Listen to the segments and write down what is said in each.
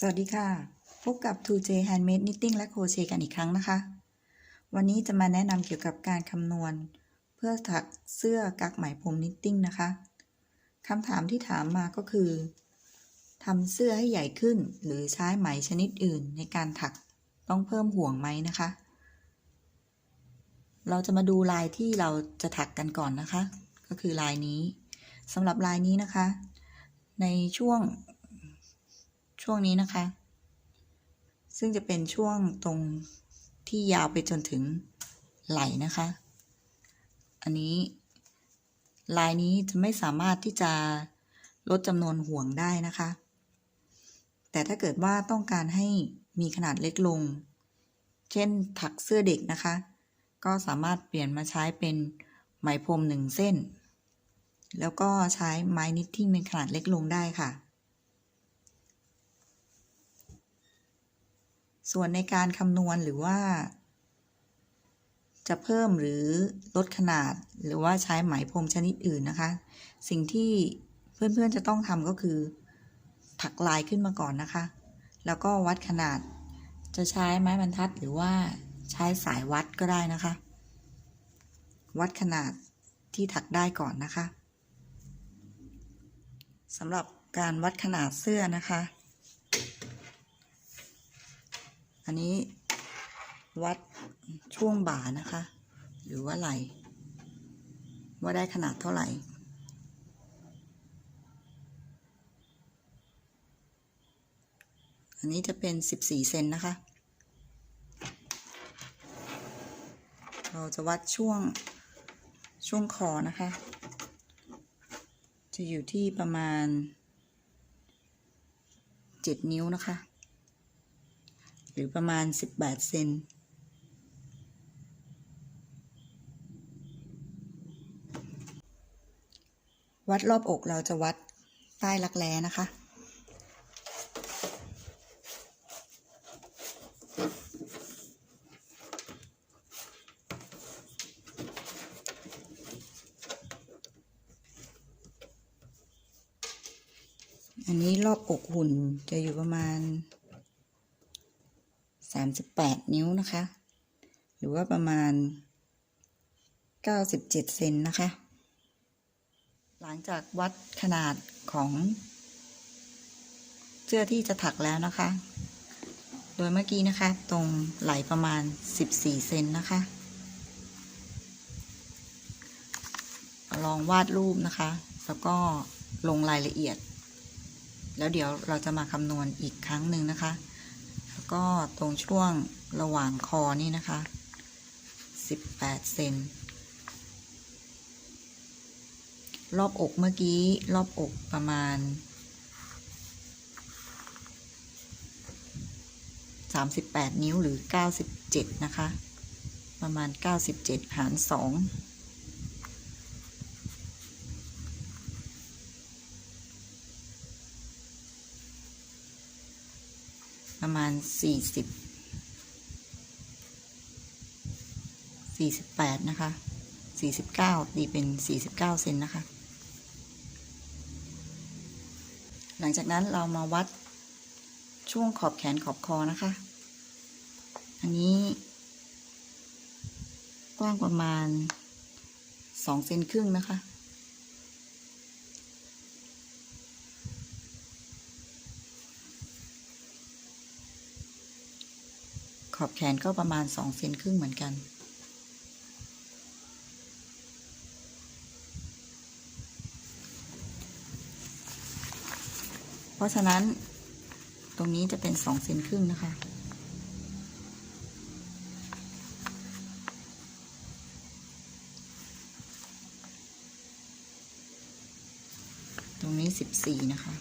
สวัสดีค่ะ พบกับ 2J Handmade Knitting และ Crochet กันอีกครั้งนะคะ วันนี้จะมาแนะนำเกี่ยวกับการคำนวณ เพื่อถักเสื้อกักไหมพรม Knitting นะคะคำถามที่ถามมาก็คือ ทำเสื้อให้ใหญ่ขึ้น หรือใช้ไหมชนิดอื่นในการถักต้องเพิ่มห่วงไหมนะคะ เราจะมาดูลายที่เราจะถักกันก่อนนะคะ ก็คือลายนี้สำหรับลายนี้นะคะ ในช่วงช่วงนี้นะคะ ซึ่งจะเป็นช่วงตรงที่ยาวไปจนถึงไหล่นะคะ อันนี้ลายนี้จะไม่สามารถที่จะลดจำนวนห่วงได้นะคะ แต่ถ้าเกิดว่าต้องการให้มีขนาดเล็กลง เช่นถักเสื้อเด็กนะคะ ก็สามารถเปลี่ยนมาใช้เป็นไหมพรมหนึ่งเส้น แล้วก็ใช้ไม้นิตติ้งเป็นขนาดเล็กลงได้ค่ะ ส่วนในการคำนวณหรือว่า จะเพิ่มหรือลดขนาดหรือว่าใช้ไหมพรมชนิดอื่นนะคะ สิ่งที่เพื่อนๆจะต้องทำก็คือ ถักลายขึ้นมาก่อนนะคะ แล้วก็วัดขนาด จะใช้ไม้บรรทัดหรือว่าใช้สายวัดก็ได้นะคะ วัดขนาดที่ถักได้ก่อนนะคะสำหรับการวัดขนาดเสื้อนะคะ อันนี้วัดช่วงบ่านะคะ หรือว่าไหลว่าได้ขนาดเท่าไหร่ อันนี้จะเป็น 14 เซนนะคะ เราจะวัดช่วงช่วงคอนะคะ จะอยู่ที่ประมาณ 7 นิ้วนะคะ หรือประมาณ 18 เซนวัดรอบอกเราจะวัดใต้รักแร้นะคะ อันนี้รอบอกหุ่นจะอยู่ประมาณ 38 นิ้วนะคะ หรือว่าประมาณ 97 เซนนะคะ หลังจากวัดขนาดของเสื้อที่จะถักแล้วนะคะ โดยเมื่อกี้นะคะ ตรงไหลประมาณ 14 เซนนะคะ ลองวาดรูปนะคะ แล้วก็ลงรายละเอียด แล้วเดี๋ยวเราจะมาคำนวณอีกครั้งหนึ่งนะคะ แล้วก็ตรงช่วงระหว่างคอนี่นะคะ 18 เซน รอบอกเมื่อกี้รอบอกประมาณ 38 นิ้วหรือ 97 นะคะ ประมาณ 97 หาร 2 ประมาณ40 48นะคะ49ตีเป็น49เก้าเซนนะคะ หลังจากนั้นเรามาวัดช่วงขอบแขนขอบคอนะคะ อันนี้ กว้างประมาณ2เซนครึ่งนะคะ ขอบแขนก็ประมาณ2เซนครึ่งเหมือนกัน เพราะฉะนั้นตรงนี้จะเป็น2เซนครึ่งนะคะตรงนี้ 14 นะคะ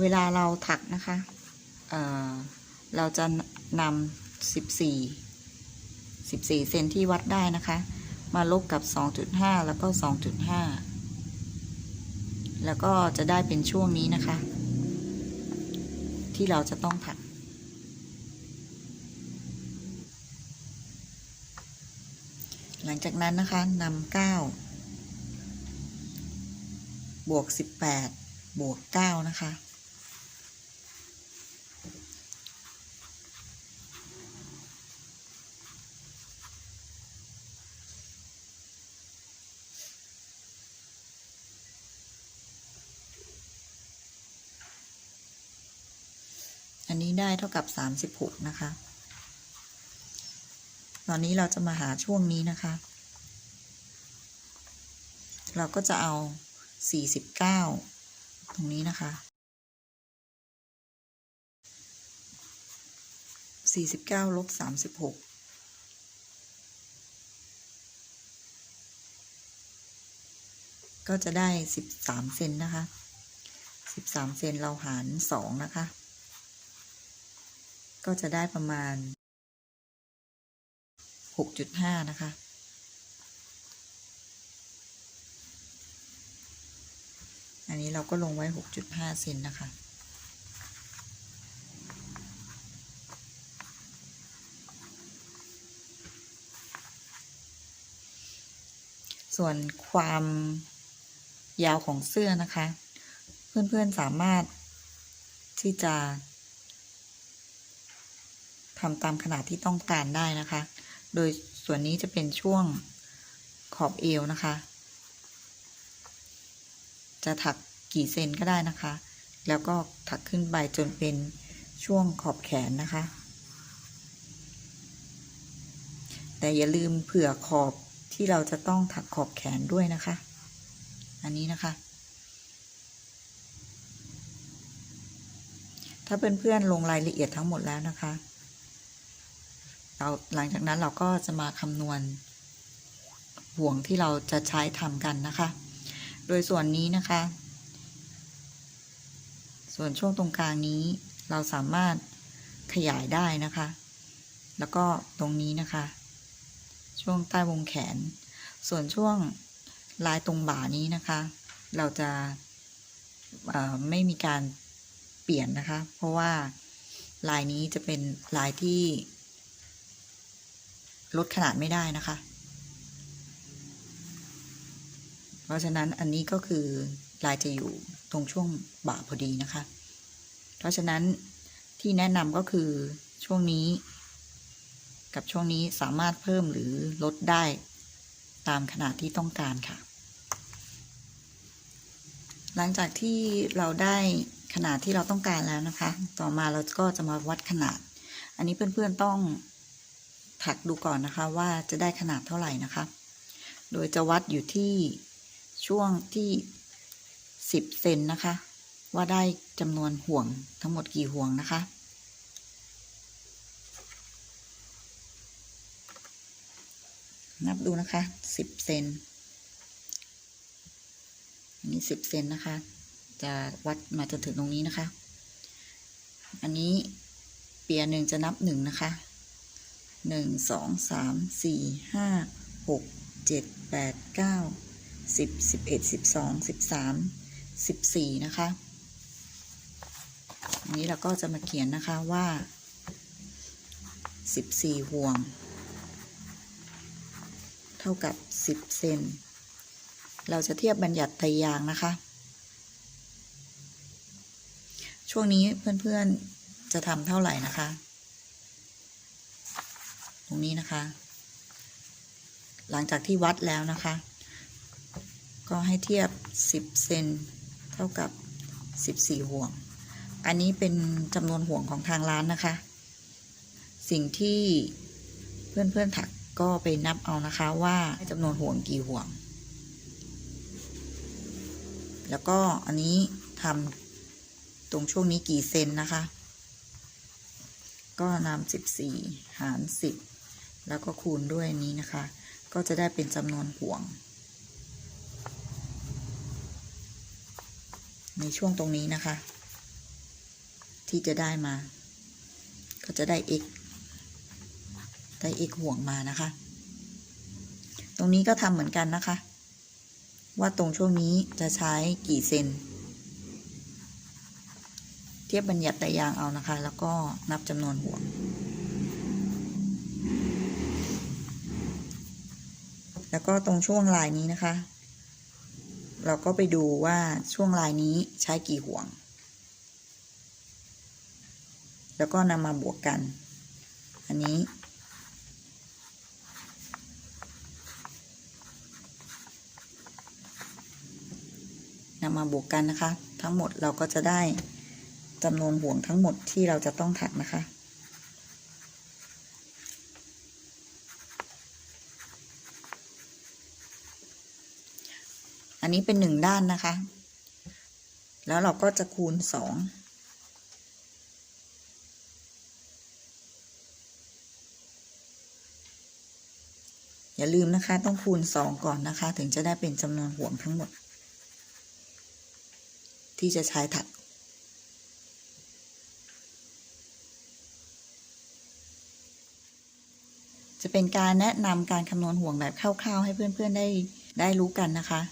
เวลาเราถักนะคะเเราจะนำ14 14เซนที่วัดได้นะคะ มาลบกับ2.5แล้วก็2.5แล้วก็จะได้เป็นช่วงนี้นะคะ ที่เราจะต้องถักหลังจากนั้นนะคะนำเก้าบวกสิบแปดบวกเก้านะคะ นนี้ได้เท่ากับ 36 นะคะ ตอนนี้เราจะมาหาช่วงนี้นะคะ เราก็จะเอา 49 ตรงนี้นะคะ 49ลบ36ก็จะได้ 13 เซนนะคะ 13 เซนเราหาร 2 นะคะ ก็จะได้ประมาณ 6.5 นะคะ อันนี้เราก็ลงไว้ 6.5 เซนนะคะ ส่วนความยาวของเสื้อนะคะ เพื่อนๆสามารถที่จะ ทำตามขนาดที่ต้องการได้นะคะ โดยส่วนนี้จะเป็นช่วงขอบเอวนะคะ จะถักกี่เซนก็ได้นะคะ แล้วก็ถักขึ้นไปจนเป็นช่วงขอบแขนนะคะ แต่อย่าลืมเผื่อขอบที่เราจะต้องถักขอบแขนด้วยนะคะ อันนี้นะคะ ถ้าเพื่อนๆลงรายละเอียดทั้งหมดแล้วนะคะ เราหลังจากนั้นเราก็จะมาคำนวณห่วงที่เราจะใช้ทำกันนะคะ โดยส่วนนี้นะคะ ส่วนช่วงตรงกลางนี้ เราสามารถขยายได้นะคะ แล้วก็ตรงนี้นะคะ ช่วงใต้วงแขน ส่วนช่วงลายตรงบ่านี้นะคะ เราจะไม่มีการเปลี่ยนนะคะ เพราะว่าลายนี้จะเป็นลายที่ ลดขนาดไม่ได้นะคะ เพราะฉะนั้นอันนี้ก็คือลายจะอยู่ตรงช่วงบ่าพอดีนะคะ เพราะฉะนั้นที่แนะนำก็คือช่วงนี้ กับช่วงนี้สามารถเพิ่มหรือลดได้ตามขนาดที่ต้องการค่ะ หลังจากที่เราได้ขนาดที่เราต้องการแล้วนะคะ ต่อมาเราก็จะมาวัดขนาด อันนี้เพื่อนๆต้อง ถักดูก่อนนะคะว่าจะได้ขนาดเท่าไหร่นะคะ โดยจะวัดอยู่ที่ช่วงที่สิบเซนนะคะ ว่าได้จำนวนห่วงทั้งหมดกี่ห่วงนะคะนับดูนะคะสิบเซน อันนี้สิบเซนนะคะ จะวัดมาจนถึงตรงนี้นะคะ อันนี้เปียหนึ่งจะนับหนึ่งนะคะ หนึ่งสองสามสี่ห้าหกเจ็ดแปดเก้าสิบสิบเอ็ดสิบสองสิบสามสิบสี่นะคะอันนี้เราก็จะมาเขียนนะคะว่าสิบสี่ห่วง เท่ากับสิบเซนเราจะเทียบบัญญัติไตรยางนะคะ ช่วงนี้เพื่อนๆจะทำเท่าไหร่นะคะ ตรงนี้นะคะ หลังจากที่วัดแล้วนะคะ ก็ให้เทียบ 10 เซนเท่ากับ 14 ห่วง อันนี้เป็นจำนวนห่วงของทางร้านนะคะ สิ่งที่เพื่อนๆถักก็ไปนับเอานะคะว่าจำนวนห่วงกี่ห่วง แล้วก็อันนี้ทำตรงช่วงนี้กี่เซนนะคะ ก็นำ14 หาร 10 แล้วก็คูณด้วยนี้นะคะ ก็จะได้เป็นจำนวนห่วง ในช่วงตรงนี้นะคะ ที่จะได้มา ก็จะได้ x ได้ x ห่วงมานะคะ ตรงนี้ก็ทำเหมือนกันนะคะ ว่าตรงช่วงนี้จะใช้กี่เซนเทียบบัญญัติแต่ยางเอานะคะ แล้วก็นับจำนวนห่วง แล้วก็ตรงช่วงลายนี้นะคะ เราก็ไปดูว่าช่วงลายนี้ใช้กี่ห่วง แล้วก็นำมาบวกกัน อันนี้นำมาบวกกันนะคะ ทั้งหมดเราก็จะได้จำนวนห่วงทั้งหมดที่เราจะต้องถักนะคะ อันนี้เป็นหนึ่งด้านนะคะ แล้วเราก็จะคูณสองอย่าลืมนะคะ ต้องคูณสองก่อนนะคะ ถึงจะได้เป็นจำนวนห่วงทั้งหมด ที่จะใช้ถักจะเป็นการแนะนำการคำนวณห่วงแบบคร่าวๆ ให้เพื่อนๆได้ได้รู้กันนะคะ